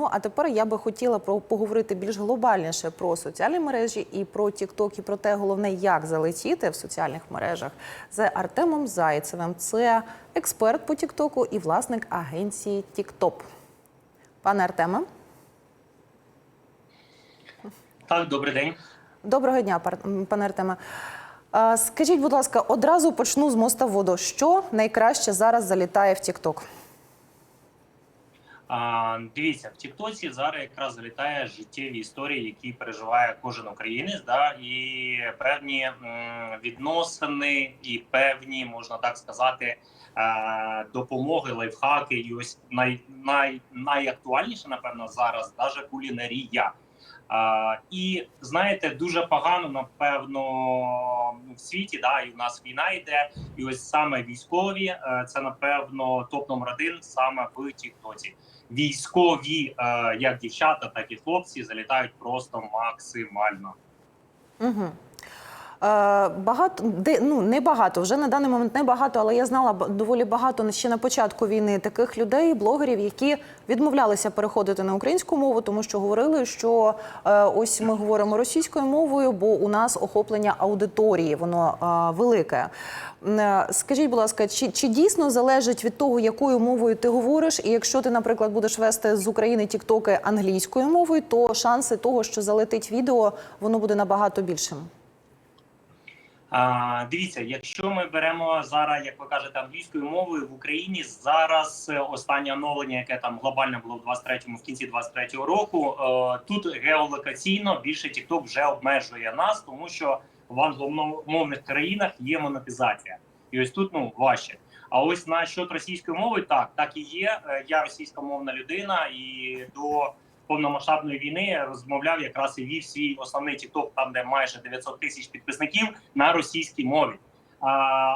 Ну а тепер я би хотіла про поговорити більш глобальніше про соціальні мережі і про TikTok, і про те, головне, як залетіти в соціальних мережах з Артемом Зайцевим. Це експерт по TikTok і власник агенції TikTok. Пане Артеме, Так, добрий день. доброго дня, пане Артеме. Скажіть, будь ласка, одразу почну з моста воду. Що найкраще зараз залітає в TikTok? Дивіться, в Тіктоці зараз якраз залітає життєві історії, які переживає кожен українець, да, і певні відносини, і певні, можна так сказати, е, допомоги, лайфхаки. І ось най, най, найактуальніше, напевно, зараз даже кулінарія. І знаєте, дуже погано, напевно, в світі, да, і в нас війна йде, і ось саме військові, е, це напевно топ номер один саме в Тіктоці. Військові, е, як дівчата, так і хлопці, залітають просто максимально. Угу. Е, багато де ну не багато, вже на даний момент не багато, але я знала доволі багато ще на початку війни таких людей, блогерів, які відмовлялися переходити на українську мову, тому що говорили, що е, ось ми говоримо російською мовою, бо у нас охоплення аудиторії, воно е, велике. Скажіть, будь ласка, чи, чи дійсно залежить від того, якою мовою ти говориш, і якщо ти, наприклад, будеш вести з України тіктоки англійською мовою, то шанси того, що залетить відео, воно буде набагато більшим. А, дивіться, якщо ми беремо зараз, як ви кажете, англійською мовою в Україні зараз е, останнє оновлення, яке там глобальне було в 23-му, в кінці 23-го року. е, тут геолокаційно більше TikTok вже обмежує нас, тому що в англомовних країнах є монетизація, і ось тут ну важче. А ось на щодо російської мови, так так і є. Е, Я російськомовна людина, і до повномасштабної війни розмовляв якраз і вів свій основний TikTok, там де майже 900 тисяч підписників на російській мові. А,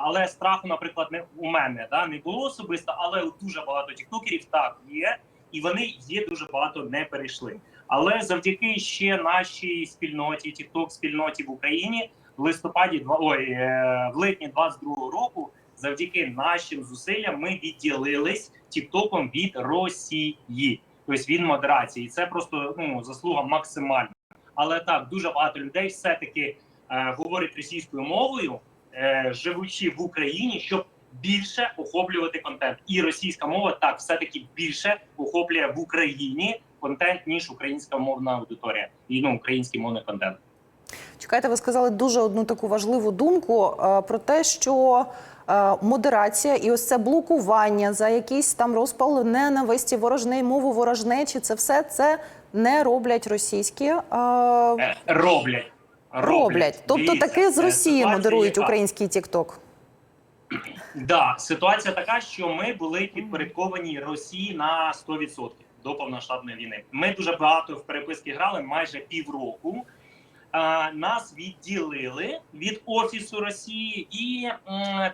але страху, наприклад, не у мене да не було особисто, але у дуже багато тіктокерів так є, і вони є дуже багато не перейшли. Але завдяки ще нашій спільноті, тікток спільноті в Україні в листопаді ой, е, в липні 22-го року, завдяки нашим зусиллям, ми відділились тіктоком від Росії, тобто він модерації. І це просто ну заслуга максимальна. Але так дуже багато людей все таки е, говорять російською мовою, е, живучи в Україні, щоб більше охоплювати контент. І російська мова так все таки більше охоплює в Україні контент ніж українська мовна аудиторія і ну український мовний контент. Чекайте, ви сказали дуже одну таку важливу думку е, про те, що е, модерація і ось це блокування за якийсь там розпал ненависті, ворожнеї мови, ворожнечі, це все це не роблять російські. е, Е, роблять. Роблять, тобто Дивіться, таки з Росії ситуація модерують яка? український Тікток. Да, ситуація така, що ми були підпорядковані Росії на 100% до повномасштабної війни. Ми дуже багато в переписки грали, майже півроку. Нас відділили від офісу Росії, і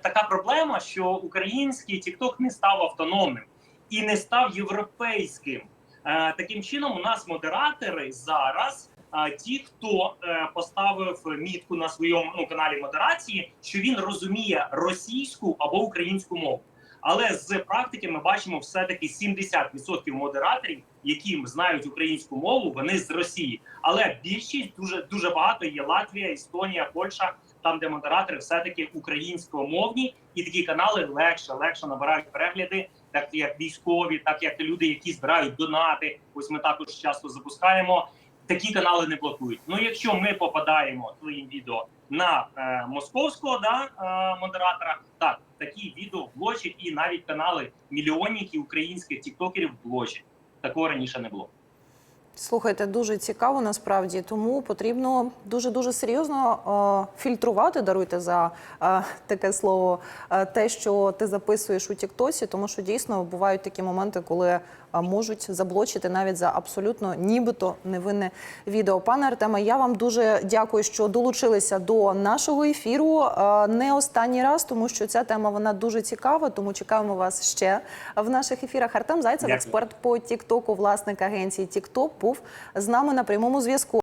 така проблема, що український TikTok не став автономним і не став європейським. Е, таким чином, у нас модератори зараз. А ті, хто е, поставив мітку на своєму ну, каналі модерації, що він розуміє російську або українську мову. Але з практики ми бачимо все таки 70% модераторів, які знають українську мову, вони з Росії. Але більшість дуже дуже багато є Латвія, Естонія, Польща, там де модератори все таки українськомовні, і такі канали легше легше набирають перегляди, так як військові, так як люди, які збирають донати. Ось ми також часто запускаємо. Такі канали не блокують. Ну, якщо ми попадаємо твоїм відео на е, московського да, е, модератора, так такі відео блочать, і навіть канали мільйонників українських тіктокерів блочать. Такого раніше не було. Слухайте, дуже цікаво насправді, тому потрібно дуже дуже серйозно е, фільтрувати. Даруйте за е, таке слово, е, те, що ти записуєш у Тіктосі, тому що дійсно бувають такі моменти, коли можуть заблочити навіть за абсолютно нібито невинне відео. Пане Артеме, я вам дуже дякую, що долучилися до нашого ефіру. Е, не останній раз, тому що ця тема вона дуже цікава. Тому чекаємо вас ще в наших ефірах. Артем Зайцев, Дякую. експерт по Тіктоку, власник агенції Тікток, був з нами на прямому зв'язку.